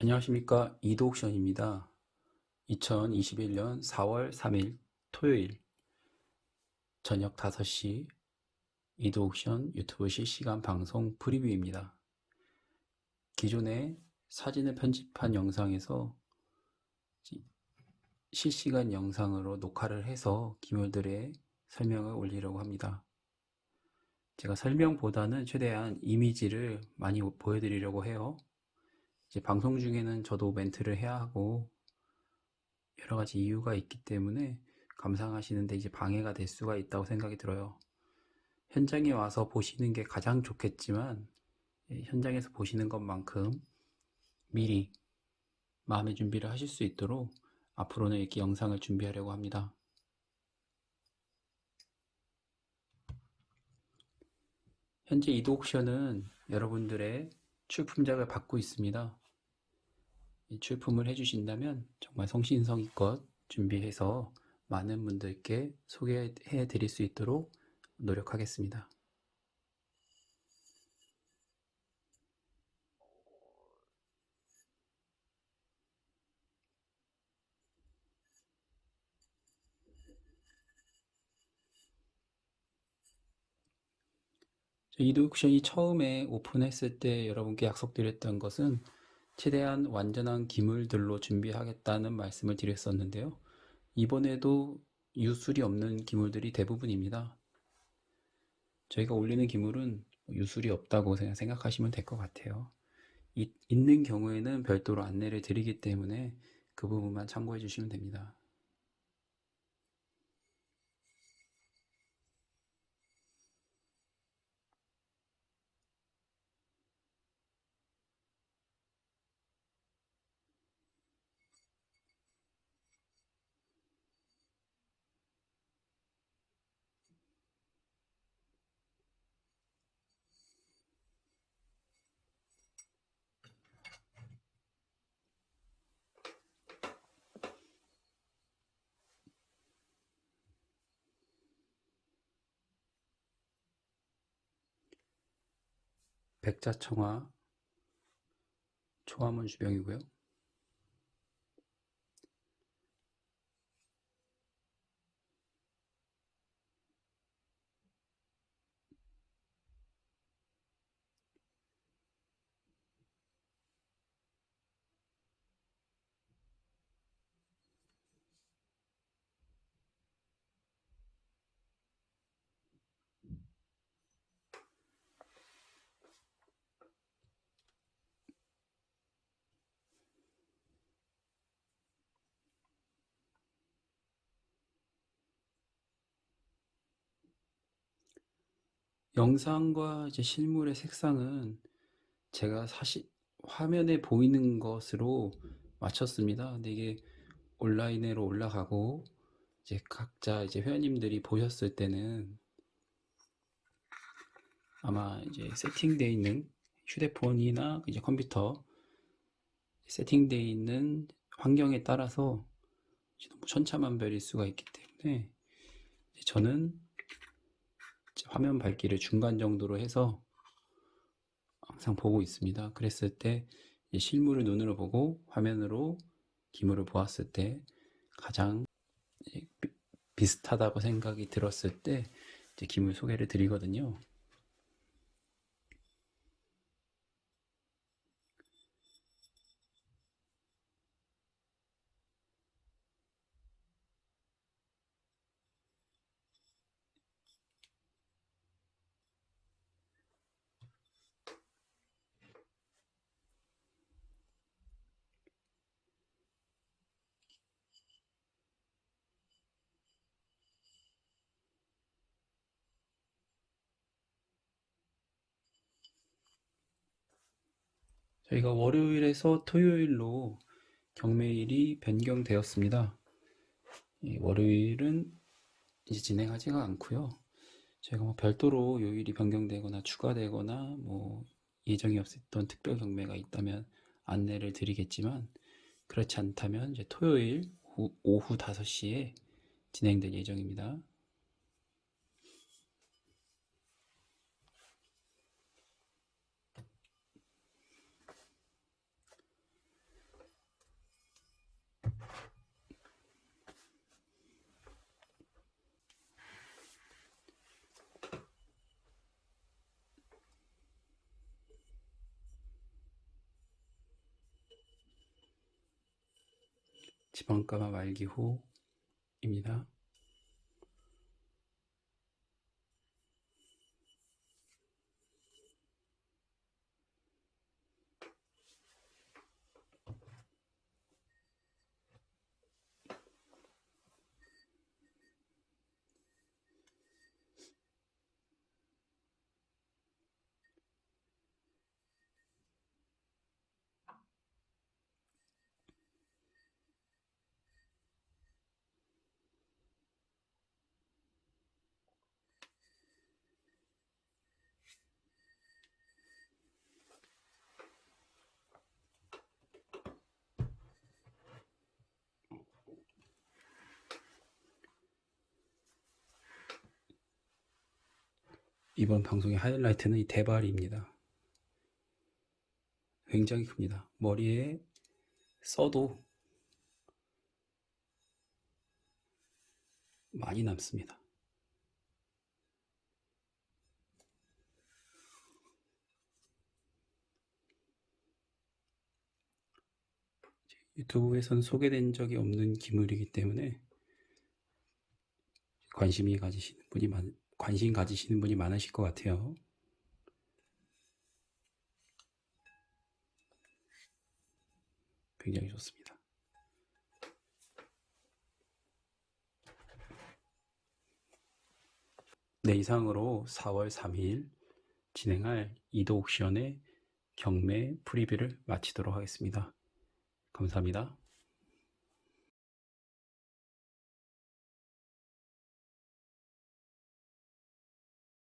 안녕하십니까 이도옥션입니다. 2021년 4월 3일 토요일 저녁 5시 이도옥션 유튜브 실시간 방송 프리뷰입니다. 기존에 사진을 편집한 영상에서 실시간 영상으로 녹화를 해서 기물들의 설명을 올리려고 합니다. 제가 설명보다는 최대한 이미지를 많이 보여드리려고 해요. 이제 방송 중에는 저도 멘트를 해야 하고 여러 가지 이유가 있기 때문에 감상하시는데 이제 방해가 될 수가 있다고 생각이 들어요. 현장에 와서 보시는 게 가장 좋겠지만 예, 현장에서 보시는 것만큼 미리 마음의 준비를 하실 수 있도록 앞으로는 이렇게 영상을 준비하려고 합니다. 현재 이도옥션은 여러분들의 출품작을 받고 있습니다. 이 출품을 해주신다면 정말 성신성의껏 준비해서 많은 분들께 소개해 드릴 수 있도록 노력하겠습니다. 이두옥션이 처음에 오픈했을 때 여러분께 약속드렸던 것은 최대한 완전한 기물들로 준비하겠다는 말씀을 드렸었는데요. 이번에도 유술이 없는 기물들이 대부분입니다. 저희가 올리는 기물은 유술이 없다고 생각하시면 될 것 같아요. 이, 있는 경우에는 별도로 안내를 드리기 때문에 그 부분만 참고해 주시면 됩니다. 백자청화 초화문 주병이고요. 영상과 이제 실물의 색상은 제가 사실 화면에 보이는 것으로 맞췄습니다. 근데 이게 온라인으로 올라가고 이제 각자 이제 회원님들이 보셨을 때는 아마 이제 세팅되어 있는 휴대폰이나 이제 컴퓨터 세팅되어 있는 환경에 따라서 너무 천차만별일 수가 있기 때문에 저는 화면 밝기를 중간 정도로 해서 항상 보고 있습니다. 그랬을 때 실물을 눈으로 보고 화면으로 기물을 보았을 때 가장 비슷하다고 생각이 들었을 때 기물 소개를 드리거든요. 저희가 월요일에서 토요일로 경매일이 변경되었습니다. 월요일은 이제 진행하지가 않고요. 저희가 뭐 별도로 요일이 변경되거나 추가되거나 뭐 예정이 없었던 특별 경매가 있다면 안내를 드리겠지만 그렇지 않다면 이제 토요일 오후 5시에 진행될 예정입니다. 지방가마 말기호입니다. 이번 방송의 하이라이트는 이 대발입니다. 굉장히 큽니다. 머리에 써도 많이 남습니다. 유튜브에선 소개된 적이 없는 기물이기 때문에 관심이 가지시는 분이 많, 관심 가지시는 분이 많으실 것 같아요. 굉장히 좋습니다. 네, 이상으로 4월 3일 진행할 이도 옥션의 경매 프리뷰를 마치도록 하겠습니다. 감사합니다.